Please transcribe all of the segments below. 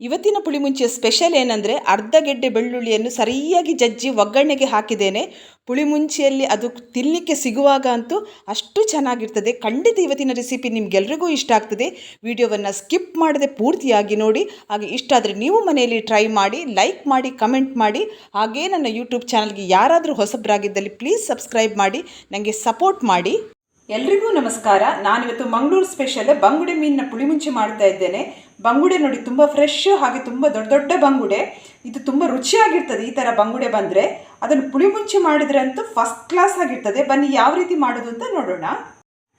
ಇವತ್ತಿನ ಪುಳಿಮುಂಚಿಯ ಸ್ಪೆಷಲ್ ಏನಂದರೆ ಅರ್ಧ ಗೆಡ್ಡೆ ಬೆಳ್ಳುಳ್ಳಿಯನ್ನು ಸರಿಯಾಗಿ ಜಜ್ಜಿ ಒಗ್ಗರಣೆಗೆ ಹಾಕಿದ್ದೇನೆ. ಪುಳಿಮುಂಚಿಯಲ್ಲಿ ಅದು ತಿನ್ನಲಿಕ್ಕೆ ಸಿಗುವಾಗ ಅಂತೂ ಅಷ್ಟು ಚೆನ್ನಾಗಿರ್ತದೆ. ಖಂಡಿತ ಇವತ್ತಿನ ರೆಸಿಪಿ ನಿಮಗೆಲ್ರಿಗೂ ಇಷ್ಟ ಆಗ್ತದೆ. ವಿಡಿಯೋವನ್ನು ಸ್ಕಿಪ್ ಮಾಡದೆ ಪೂರ್ತಿಯಾಗಿ ನೋಡಿ. ಹಾಗೆ ಇಷ್ಟ ಆದರೆ ನೀವು ಮನೆಯಲ್ಲಿ ಟ್ರೈ ಮಾಡಿ, ಲೈಕ್ ಮಾಡಿ, ಕಮೆಂಟ್ ಮಾಡಿ. ಹಾಗೇ ನನ್ನ ಯೂಟ್ಯೂಬ್ ಚಾನಲ್ಗೆ ಯಾರಾದರೂ ಹೊಸಬರಾಗಿದ್ದಲ್ಲಿ ಪ್ಲೀಸ್ ಸಬ್ಸ್ಕ್ರೈಬ್ ಮಾಡಿ ನನಗೆ ಸಪೋರ್ಟ್ ಮಾಡಿ. ಎಲ್ರಿಗೂ ನಮಸ್ಕಾರ. ನಾನಿವತ್ತು ಮಂಗಳೂರು ಸ್ಪೆಷಲ್ ಬಂಗುಡೆ ಮೀನಿನ ಪುಳಿಮುಂಚಿ ಮಾಡ್ತಾ ಇದ್ದೇನೆ. ಬಂಗುಡೆ ನೋಡಿ ತುಂಬ ಫ್ರೆಶ್ ಹಾಗೆ ತುಂಬ ದೊಡ್ಡ ದೊಡ್ಡ ಬಂಗುಡೆ. ಇದು ತುಂಬ ರುಚಿಯಾಗಿರ್ತದೆ ಈ ಥರ ಬಂಗುಡೆ ಬಂದರೆ. ಅದನ್ನು ಪುಳಿ ಪುಳಿಮುಂಚಿ ಮಾಡಿದರೆ ಅಂತೂ ಫಸ್ಟ್ ಕ್ಲಾಸ್ ಆಗಿರ್ತದೆ. ಬನ್ನಿ ಯಾವ ರೀತಿ ಮಾಡೋದು ಅಂತ ನೋಡೋಣ.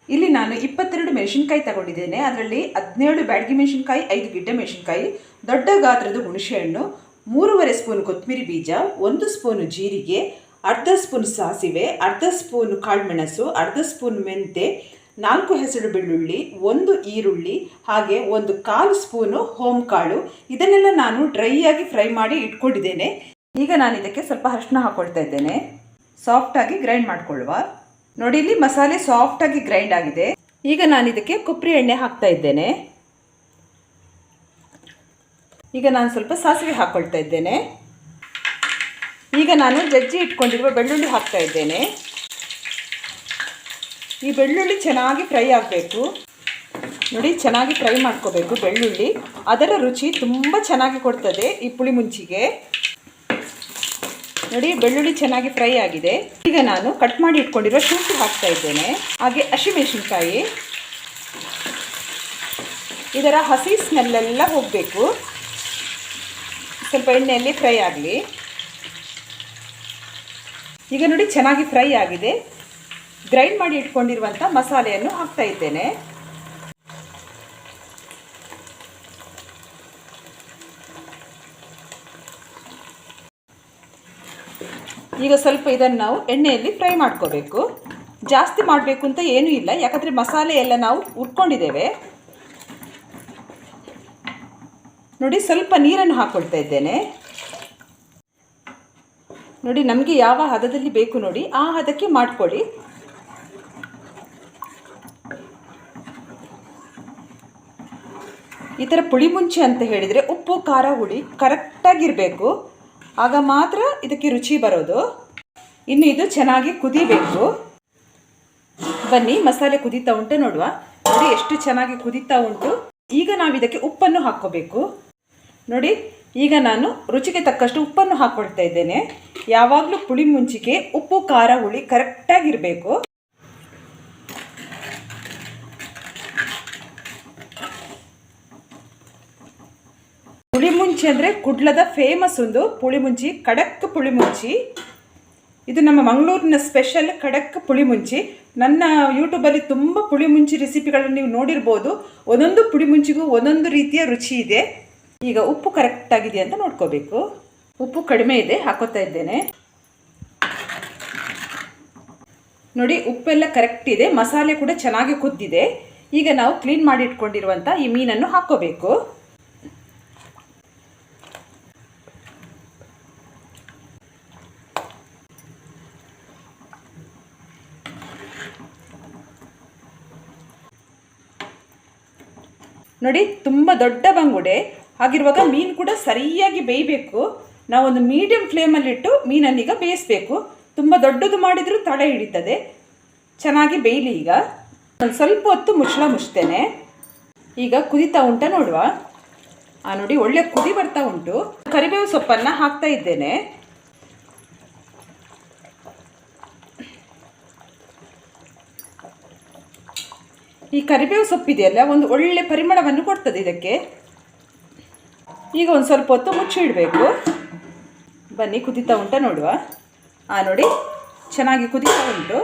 ಇಲ್ಲಿ ನಾನು ಇಪ್ಪತ್ತೆರಡು ಮೆಣಸಿನ್ಕಾಯಿ ತಗೊಂಡಿದ್ದೇನೆ. ಅದರಲ್ಲಿ ಹದಿನೇಳು ಬ್ಯಾಡಗಿ ಮೆಣಸಿನ್ಕಾಯಿ, ಐದು ಗಿಡ್ಡ ಮೆಣಸಿನ್ಕಾಯಿ, ದೊಡ್ಡ ಗಾತ್ರದ ಹುಣಸೆಹಣ್ಣು, ಮೂರುವರೆ ಸ್ಪೂನ್ ಕೊತ್ತಂಬರಿ ಬೀಜ, ಒಂದು ಸ್ಪೂನು ಜೀರಿಗೆ, ಅರ್ಧ ಸ್ಪೂನ್ ಸಾಸಿವೆ, ಅರ್ಧ ಸ್ಪೂನ್ ಕಾಳುಮೆಣಸು, ಅರ್ಧ ಸ್ಪೂನ್ ಮೆಂತೆ ನಾಲ್ಕು ಹೆಸರು ಬೆಳ್ಳುಳ್ಳಿ, ಒಂದು ಈರುಳ್ಳಿ, ಹಾಗೆ ಒಂದು ಕಾಲು ಸ್ಪೂನು ಹೋಮ್ ಕಾಳು ಇದನ್ನೆಲ್ಲ ನಾನು ಡ್ರೈ ಆಗಿ ಫ್ರೈ ಮಾಡಿ ಇಟ್ಕೊಂಡಿದ್ದೇನೆ. ಈಗ ನಾನು ಇದಕ್ಕೆ ಸ್ವಲ್ಪ ಅರಿಶಿನ ಹಾಕೊಳ್ತಾ ಇದ್ದೇನೆ. ಸಾಫ್ಟಾಗಿ ಗ್ರೈಂಡ್ ಮಾಡ್ಕೊಳ್ಳುವ. ನೋಡಿ, ಇಲ್ಲಿ ಮಸಾಲೆ ಸಾಫ್ಟಾಗಿ ಗ್ರೈಂಡ್ ಆಗಿದೆ. ಈಗ ನಾನು ಇದಕ್ಕೆ ಕೊಬ್ಬರಿ ಎಣ್ಣೆ ಹಾಕ್ತಾ ಇದ್ದೇನೆ. ಈಗ ನಾನು ಸ್ವಲ್ಪ ಸಾಸಿವೆ ಹಾಕ್ಕೊಳ್ತಾ ಇದ್ದೇನೆ. ಈಗ ನಾನು ಜಜ್ಜಿ ಇಟ್ಕೊಂಡಿರುವ ಬೆಳ್ಳುಳ್ಳಿ ಹಾಕ್ತಾ ಇದ್ದೇನೆ. ಈ ಬೆಳ್ಳುಳ್ಳಿ ಚೆನ್ನಾಗಿ ಫ್ರೈ ಆಗಬೇಕು. ನೋಡಿ, ಚೆನ್ನಾಗಿ ಫ್ರೈ ಮಾಡ್ಕೋಬೇಕು ಬೆಳ್ಳುಳ್ಳಿ. ಅದರ ರುಚಿ ತುಂಬ ಚೆನ್ನಾಗಿ ಕೊಡ್ತದೆ ಈ ಪುಳಿ ಮುಂಚಿಗೆ. ನೋಡಿ, ಬೆಳ್ಳುಳ್ಳಿ ಚೆನ್ನಾಗಿ ಫ್ರೈ ಆಗಿದೆ. ಈಗ ನಾನು ಕಟ್ ಮಾಡಿ ಇಟ್ಕೊಂಡಿರೋ ಶುಂಠಿ ಹಾಕ್ತಾ ಇದ್ದೇನೆ. ಹಾಗೆ ಹಸಿಮೆಣಸಿನ್ಕಾಯಿ. ಇದರ ಹಸಿ ಸ್ಮೆಲ್ಲೆಲ್ಲ ಹೋಗಬೇಕು. ಸ್ವಲ್ಪ ಎಣ್ಣೆಯಲ್ಲಿ ಫ್ರೈ ಆಗಲಿ. ಈಗ ನೋಡಿ, ಚೆನ್ನಾಗಿ ಫ್ರೈ ಆಗಿದೆ. ಗ್ರೈಂಡ್ ಮಾಡಿ ಇಟ್ಕೊಂಡಿರುವಂಥ ಮಸಾಲೆಯನ್ನು ಹಾಕ್ತಾ ಇದ್ದೇನೆ. ಈಗ ಸ್ವಲ್ಪ ಇದನ್ನು ನಾವು ಎಣ್ಣೆಯಲ್ಲಿ ಫ್ರೈ ಮಾಡ್ಕೋಬೇಕು. ಜಾಸ್ತಿ ಮಾಡಬೇಕು ಅಂತ ಏನೂ ಇಲ್ಲ, ಯಾಕಂದರೆ ಮಸಾಲೆ ಎಲ್ಲ ನಾವು ಉಟ್ಕೊಂಡಿದ್ದೇವೆ ನೋಡಿ, ಸ್ವಲ್ಪ ನೀರನ್ನು ಹಾಕ್ಕೊಳ್ತಾ ಇದ್ದೇನೆ. ನೋಡಿ, ನಮಗೆ ಯಾವ ಹದದಲ್ಲಿ ಬೇಕು ನೋಡಿ, ಆ ಹದಕ್ಕೆ ಮಾಡ್ಕೊಳ್ಳಿ. ಈ ಥರ ಪುಳಿ ಮುಂಚೆ ಅಂತ ಹೇಳಿದರೆ ಉಪ್ಪು, ಖಾರ, ಹುಳಿ ಕರೆಕ್ಟಾಗಿರಬೇಕು ಆಗ ಮಾತ್ರ ಇದಕ್ಕೆ ರುಚಿ ಬರೋದು. ಇನ್ನು ಇದು ಚೆನ್ನಾಗಿ ಕುದಿಬೇಕು. ಬನ್ನಿ, ಮಸಾಲೆ ಕುದೀತಾ ಉಂಟು ನೋಡುವ. ನೋಡಿ ಎಷ್ಟು ಚೆನ್ನಾಗಿ ಕುದೀತಾ ಉಂಟು. ಈಗ ನಾವು ಇದಕ್ಕೆ ಉಪ್ಪನ್ನು ಹಾಕ್ಕೋಬೇಕು. ನೋಡಿ, ಈಗ ನಾನು ರುಚಿಗೆ ತಕ್ಕಷ್ಟು ಉಪ್ಪನ್ನು ಹಾಕ್ಕೊಳ್ತಾ ಇದ್ದೇನೆ. ಯಾವಾಗಲೂ ಪುಳಿ ಮುಂಚಿಗೆ ಉಪ್ಪು, ಖಾರ, ಹುಳಿ ಕರೆಕ್ಟಾಗಿರಬೇಕು ಪುಳಿ ಮುಂಚಿ ಅಂದರೆ ಕುಡ್ಲದ ಫೇಮಸ್ ಒಂದು ಪುಳಿಮುಂಚಿ ಖಡಕ್ ಪುಳಿಮುಂಚಿ. ಇದು ನಮ್ಮ ಮಂಗಳೂರಿನ ಸ್ಪೆಷಲ್ ಖಡಕ್ ಪುಳಿಮುಂಚಿ. ನನ್ನ ಯೂಟ್ಯೂಬಲ್ಲಿ ತುಂಬ ಪುಳಿ ಮುಂಚಿ ರೆಸಿಪಿಗಳನ್ನು ನೀವು ನೋಡಿರ್ಬೋದು. ಒಂದೊಂದು ಪುಳಿ ಮುಂಚಿಗೂ ಒಂದೊಂದು ರೀತಿಯ ರುಚಿ ಇದೆ. ಈಗ ಉಪ್ಪು ಕರೆಕ್ಟ್ ಆಗಿದೆ ಅಂತ ನೋಡ್ಕೋಬೇಕು. ಉಪ್ಪು ಕಡಿಮೆ ಇದೆ, ಹಾಕೋತಾ ಇದ್ದೇನೆ. ನೋಡಿ, ಉಪ್ಪೆಲ್ಲ ಕರೆಕ್ಟ್ ಇದೆ. ಮಸಾಲೆ ಕೂಡ ಚೆನ್ನಾಗಿ ಕುದ್ದಿದೆ. ಈಗ ನಾವು ಕ್ಲೀನ್ ಮಾಡಿ ಇಟ್ಕೊಂಡಿರುವಂಥ ಈ ಮೀನನ್ನು ಹಾಕ್ಕೋಬೇಕು ನೋಡಿ, ತುಂಬ ದೊಡ್ಡ ಬಂಗುಡೆ. ಹಾಗಿರುವಾಗ ಮೀನು ಕೂಡ ಸರಿಯಾಗಿ ಬೇಯಬೇಕು. ನಾವೊಂದು ಮೀಡಿಯಮ್ ಫ್ಲೇಮಲ್ಲಿಟ್ಟು ಈಗ ಬೇಯಿಸಬೇಕು. ತುಂಬ ದೊಡ್ಡದು ಮಾಡಿದರೂ ತಡೆ ಹಿಡಿತದೆ. ಚೆನ್ನಾಗಿ ಬೇಯಲಿ ಈಗ. ಒಂದು ಸ್ವಲ್ಪ ಹೊತ್ತು ಮುಚ್ಚಳ ಮುಚ್ತೇನೆ ಈಗ ಕುದಿತಾ ಉಂಟ ನೋಡುವ. ಆ ನೋಡಿ, ಒಳ್ಳೆ ಕುದಿ ಬರ್ತಾ ಉಂಟು. ಕರಿಬೇವು ಸೊಪ್ಪನ್ನು ಹಾಕ್ತಾ ಇದ್ದೇನೆ. ಈ ಕರಿಬೇವು ಸೊಪ್ಪಿದೆಯಲ್ಲ ಒಂದು ಒಳ್ಳೆ ಪರಿಮಳವನ್ನು ಕೊಡ್ತದೆ ಇದಕ್ಕೆ. ಈಗ ಒಂದು ಸ್ವಲ್ಪ ಹೊತ್ತು ಮುಚ್ಚಿ ಇಡಬೇಕು. ಬನ್ನಿ, ಕುದೀತಾ ಉಂಟ ನೋಡುವ. ಆ ನೋಡಿ, ಚೆನ್ನಾಗಿ ಕುದೀತಾ ಉಂಟು.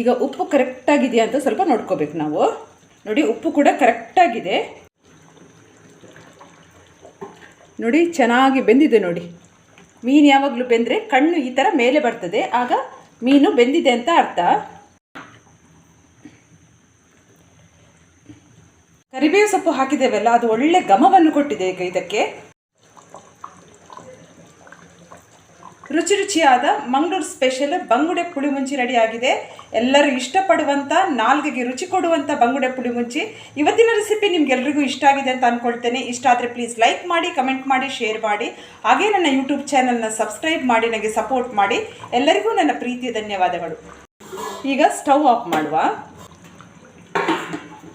ಈಗ ಉಪ್ಪು ಕರೆಕ್ಟಾಗಿದೆಯಾ ಅಂತ ಸ್ವಲ್ಪ ನೋಡ್ಕೋಬೇಕು ನಾವು. ನೋಡಿ, ಉಪ್ಪು ಕೂಡ ಕರೆಕ್ಟಾಗಿದೆ ನೋಡಿ, ಚೆನ್ನಾಗಿ ಬೆಂದಿದೆ ನೋಡಿ. ಮೀನು ಯಾವಾಗಲೂ ಬೆಂದರೆ ಕಣ್ಣು ಈ ಥರ ಮೇಲೆ ಬರ್ತದೆ, ಆಗ ಮೀನು ಬೆಂದಿದೆ ಅಂತ ಅರ್ಥ. ಕರಿಬೇವು ಸೊಪ್ಪು ಹಾಕಿದ್ದೇವಲ್ಲ, ಅದು ಒಳ್ಳೆ ಘಮವನ್ನು ಕೊಟ್ಟಿದೆ ಈಗ ಇದಕ್ಕೆ. ರುಚಿ ರುಚಿಯಾದ ಮಂಗಳೂರು ಸ್ಪೆಷಲ್ ಬಂಗುಡೆ ಪುಳಿಮುಂಚಿ ರೆಡಿ ಆಗಿದೆ. ಎಲ್ಲರೂ ಇಷ್ಟಪಡುವಂಥ ನಾಲ್ಗೆಗೆ ರುಚಿ ಕೊಡುವಂಥ ಬಂಗುಡೆ ಪುಳಿಮುಂಚಿ. ಇವತ್ತಿನ ರೆಸಿಪಿ ನಿಮ್ಗೆಲ್ರಿಗೂ ಇಷ್ಟ ಆಗಿದೆ ಅಂತ ಅಂದ್ಕೊಳ್ತೇನೆ ಇಷ್ಟ ಆದರೆ ಪ್ಲೀಸ್ ಲೈಕ್ ಮಾಡಿ ಕಮೆಂಟ್ ಮಾಡಿ ಶೇರ್ ಮಾಡಿ. ಹಾಗೇ ನನ್ನ ಯೂಟ್ಯೂಬ್ ಚಾನಲ್ನ ಸಬ್ಸ್ಕ್ರೈಬ್ ಮಾಡಿ, ನನಗೆ ಸಪೋರ್ಟ್ ಮಾಡಿ. ಎಲ್ಲರಿಗೂ ನನ್ನ ಪ್ರೀತಿಯ ಧನ್ಯವಾದಗಳು. ಈಗ ಸ್ಟವ್ ಆಫ್ ಮಾಡುವ.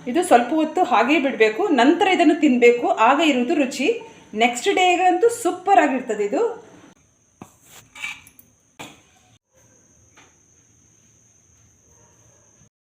ಇದು ಸ್ವಲ್ಪ ಹೊತ್ತು ಹಾಗೇ ಬಿಡಬೇಕು, ನಂತರ ಇದನ್ನು ತಿನ್ನಬೇಕು ಆಗ ಇರುವುದು ರುಚಿ. ನೆಕ್ಸ್ಟ್ ಡೇಗಂತೂ ಸೂಪರ್ ಆಗಿರ್ತದೆ ಇದು.